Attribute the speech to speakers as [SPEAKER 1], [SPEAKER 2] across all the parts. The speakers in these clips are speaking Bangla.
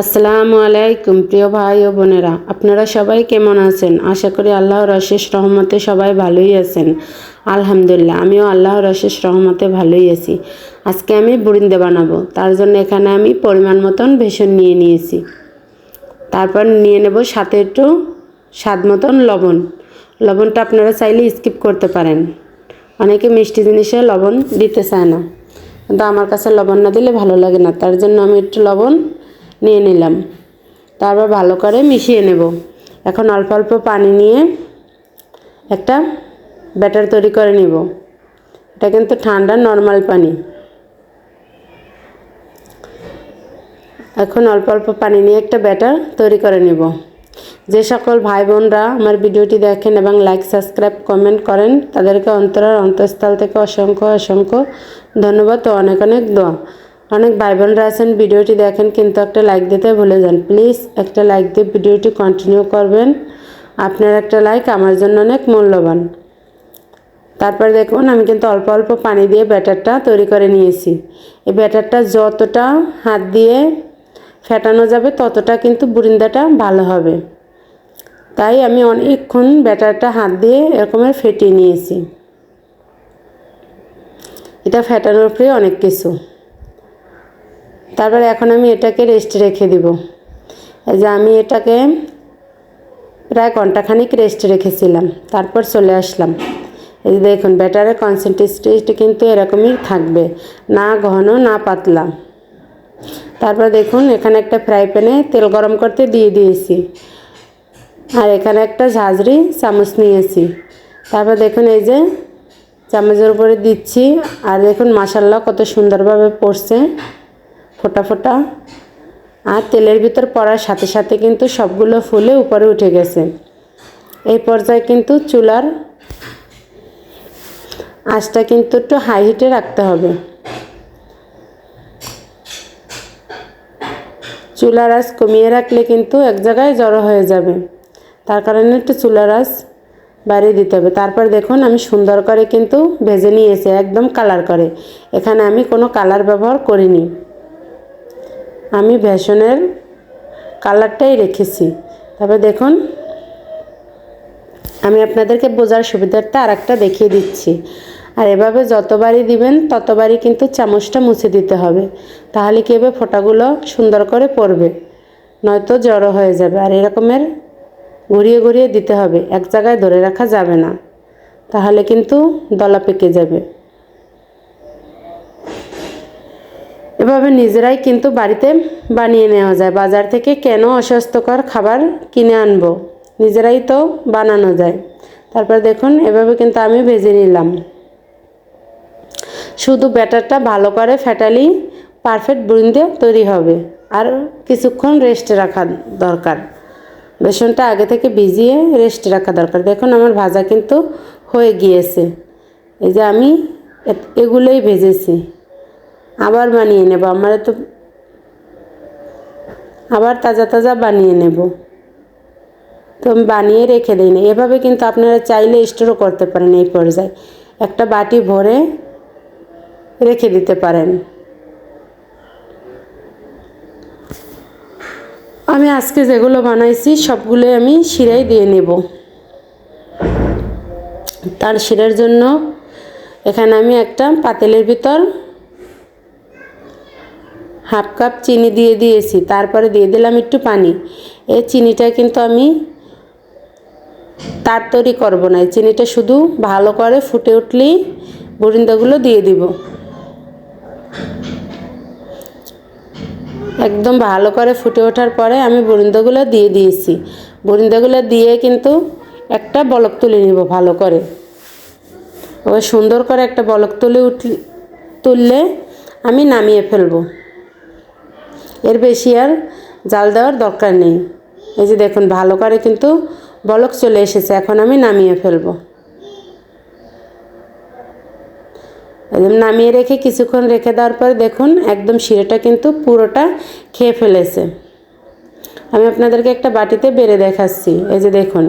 [SPEAKER 1] আসসালামু আলাইকুম, প্রিয় ভাই ও বোনেরা। আপনারা সবাই কেমন আছেন? আশা করি আল্লাহর অশেষ রহমতে সবাই ভালোই আছেন। আলহামদুলিল্লাহ, আমিও আল্লাহর অশেষ রহমতে ভালোই আছি। আজকে আমি বুরিন্দে বানাবো। তার জন্য এখানে আমি পরিমাণ মতন বেসন নিয়ে নিয়েছি। তারপর নিয়ে নেব সাথে একটু স্বাদ মতন লবণ। লবণটা আপনারা চাইলে স্কিপ করতে পারেন। অনেকে মিষ্টি জিনিসে লবণ দিতে চায় না। কিন্তু আমার কাছে লবণ না দিলে ভালো লাগে না। তার জন্য আমি একটু লবণ নিয়ে নিলাম। তারপর ভালো করে মিশিয়ে নেব। এখন অল্প অল্প পানি নিয়ে একটা ব্যাটার তৈরি করে নিব। এটা কিন্তু ঠান্ডা, নর্মাল পানি। এখন অল্প অল্প পানি নিয়ে একটা ব্যাটার তৈরি করে নেব। যে সকল ভাই বোনরা আমার ভিডিওটি দেখেন এবং লাইক সাবস্ক্রাইব কমেন্ট করেন, তাদেরকে অন্তরের অন্তঃস্থল থেকে অসংখ্য অসংখ্য ধন্যবাদ ও অনেক অনেক দোয়া। অনেক ভাই বোনরা আছেন, ভিডিওটি দেখেন, কিন্তু একটা লাইক দিতে ভুলে যান। প্লিজ একটা লাইক দিয়ে ভিডিওটি কন্টিনিউ করবেন। আপনার একটা লাইক আমার জন্য অনেক মূল্যবান। তারপর দেখুন, আমি কিন্তু অল্প অল্প পানি দিয়ে ব্যাটারটা তৈরি করে নিয়েছি। এই ব্যাটারটা যতটা হাত দিয়ে ফেটানো যাবে, ততটা কিন্তু বুরিন্দাটা ভালো হবে। তাই আমি অনেকক্ষণ ব্যাটারটা হাত দিয়ে এরকমের ফেটিয়ে নিয়েছি। এটা ফেটানোর পরে অনেক কিছু। তারপরে এখন আমি এটাকে রেস্টে রেখে দিব। এই যে আমি এটাকে প্রায় ঘন্টাখানিক রেস্টে রেখেছিলাম, তারপর চলে আসলাম। এই যে দেখুন ব্যাটারের কনসেন্ট্রেট কিন্তু এরকমই থাকবে, না ঘন, না পাতলা। তারপর দেখুন, এখানে একটা ফ্রাই প্যানে তেল গরম করতে দিয়ে দিয়েছি। আর এখানে একটা ঝাঁঝরি চামচ নিয়েছি। তারপর দেখুন, এই যে চামচের উপরে দিচ্ছি, আর দেখুন মাসাল্লা কত সুন্দরভাবে পড়ছে। ফোটা ফোটা। আর তেলের ভিতর পড়ার সাথে সাথে কিন্তু সবগুলো ফুলে উপরে উঠে গেছে। এই পর্যায়ে কিন্তু চুলার আঁচটা কিন্তু একটু হাই হিটে রাখতে হবে। চুলার আঁচ কমিয়ে রাখলে কিন্তু এক জায়গায় জড়ো হয়ে যাবে। তার কারণে একটু চুলার আঁচ বাড়িয়ে দিতে হবে। তারপর দেখুন আমি সুন্দর করে কিন্তু ভেজে নিয়েছি, একদম কালার করে। এখানে আমি কোনো কালার ব্যবহার করিনি। আমি ভেষনের কালারটাই রেখেছি। তবে দেখুন, আমি আপনাদেরকে বোঝার সুবিধার্থে আর একটা দেখিয়ে দিচ্ছি। আর এভাবে যতবারই দিবেন, ততবারই কিন্তু চামচটা মুছে দিতে হবে। তাহলে কী হবে? ফোঁটাগুলো সুন্দর করে পড়বে। নয়তো জড়ো হয়ে যাবে। আর এরকমের ঘুরিয়ে ঘুরিয়ে দিতে হবে। এক জায়গায় ধরে রাখা যাবে না। তাহলে কিন্তু দলা পেকে যাবে। এভাবে নিজেরাই কিন্তু বাড়িতে বানিয়ে নেওয়া যায়। বাজার থেকে কেন অস্বাস্থ্যকর খাবার কিনে আনব? নিজেরাই তো বানানো যায়। তারপর দেখুন, এভাবে কিন্তু আমি ভেজে নিলাম। শুধু ব্যাটারটা ভালো করে ফেটালি পারফেক্ট বুরিন্দে তৈরি হবে। আর কিছুক্ষণ রেস্টে রাখা দরকার। বেসনটা আগে থেকে ভিজিয়ে রেস্টে রাখা দরকার। দেখুন, আমার ভাজা কিন্তু হয়ে গিয়েছে। এই যে আমি এগুলোই ভেজেছি। আবার বানিয়ে নেব, আমার তো আবার তাজা তাজা বানিয়ে নেব। তো আমি বানিয়ে রেখে দিই না, এভাবে কিন্তু আপনারা চাইলে স্টোরও করতে পারেন এই পর্যায়ে। একটা বাটি ভরে রেখে দিতে পারেন। আমি আজকে যেগুলো বানাইছি সবগুলো আমি শিরাই দিয়ে নেব। তার শিরার জন্য এখানে আমি একটা পাতেলের ভিতর হাফ কাপ চিনি দিয়ে দিয়েছি, তারপরে দিয়ে দিলাম একটু পানি। এই চিনিটা কিন্তু আমি তার তৈরি করব না চিনিটা শুধু ভালো করে ফুটে উঠলেই বরিন্দাগুলো দিয়ে দিব। একদম ভালো করে ফুটে ওঠার পরে আমি বরিন্দাগুলো দিয়ে দিয়েছি। বরিন্দাগুলো দিয়ে কিন্তু একটা বলক তুলে নিব ভালো করে। ওই সুন্দর করে একটা বলক তুলে উঠলে তুললে আমি নামিয়ে ফেলব। এর বেশি আর জাল দেওয়ার দরকার নেই। এই যে দেখুন, ভালো করে কিন্তু বলক চলে এসেছে। এখন আমি নামিয়ে ফেলব। একদম নামিয়ে রেখে কিছুক্ষণ রেখে দেওয়ার পরে দেখুন, একদম শিরেটা কিন্তু পুরোটা খেয়ে ফেলেছে। আমি আপনাদেরকে একটা বাটিতে বেড়ে দেখাচ্ছি। এই যে দেখুন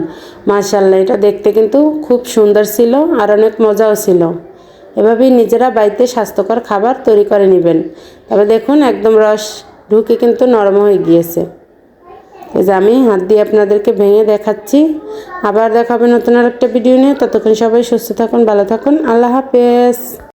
[SPEAKER 1] মার্শাল্লাহ এটা দেখতে কিন্তু খুব সুন্দর ছিল আর অনেক মজাও ছিল। এভাবেই নিজেরা বাড়িতে স্বাস্থ্যকর খাবার তৈরি করে নেবেন। তবে দেখুন, একদম রস ঢুকে কিন্তু নরম হয়ে গিয়েছে। এই যে আমি হাত দিয়ে আপনাদেরকে ভেঙে দেখাচ্ছি। আবার দেখাবে নতুন আর একটা ভিডিও নিয়ে। ততক্ষণ সবাই সুস্থ থাকুন, ভালো থাকুন। আল্লাহ হাফেজ।